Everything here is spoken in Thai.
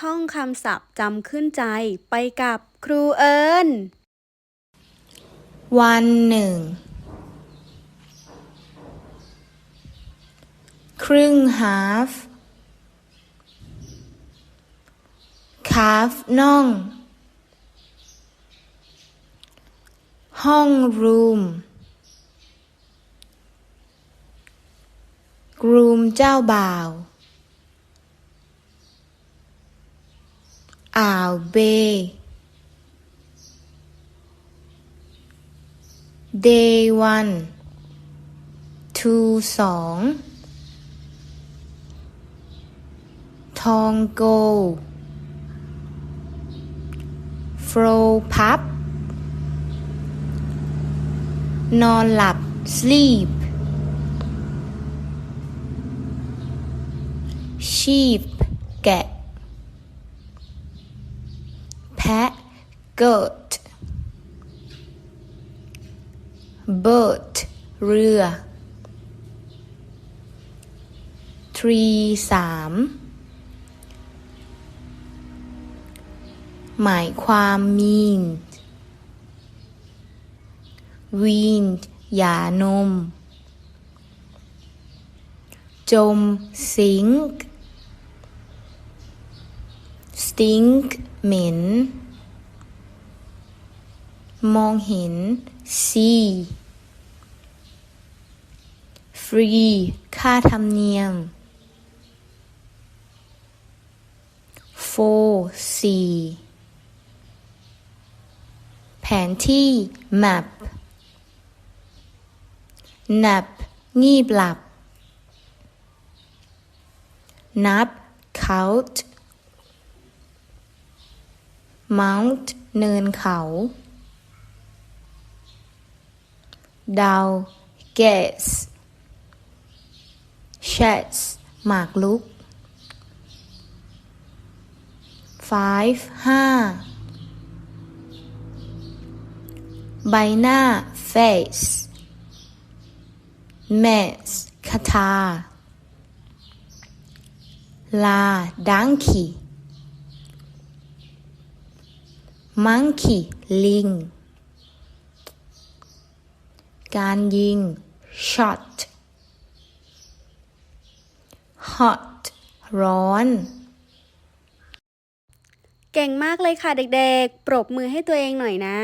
ท่องคำศัพท์จำขึ้นใจไปกับครูเอิญวันหนึ่ง ครึ่ง half calf น่อง ห้อง room groom เจ้าบ่าว อาเบ day one two สองทองโกโฟลพับ นอนหลับ sleep sheep แกะะ goat boat เรือ tree สามหมายความ mean weaned หยานม จม sink stink เหม็น มองเห็น see free ค่าธรรมเนียม four สี่แผนที่ map nap งีบหลับ นับ count mount เนินเขาเดา guess sheds หมากลุก five ห้าใบหน้า face mess คาถาลา donkey monkey ลิง การยิง shot hot ร้อน เก่งมากเลยค่ะเด็กๆ ปรบมือให้ตัวเองหน่อยนะ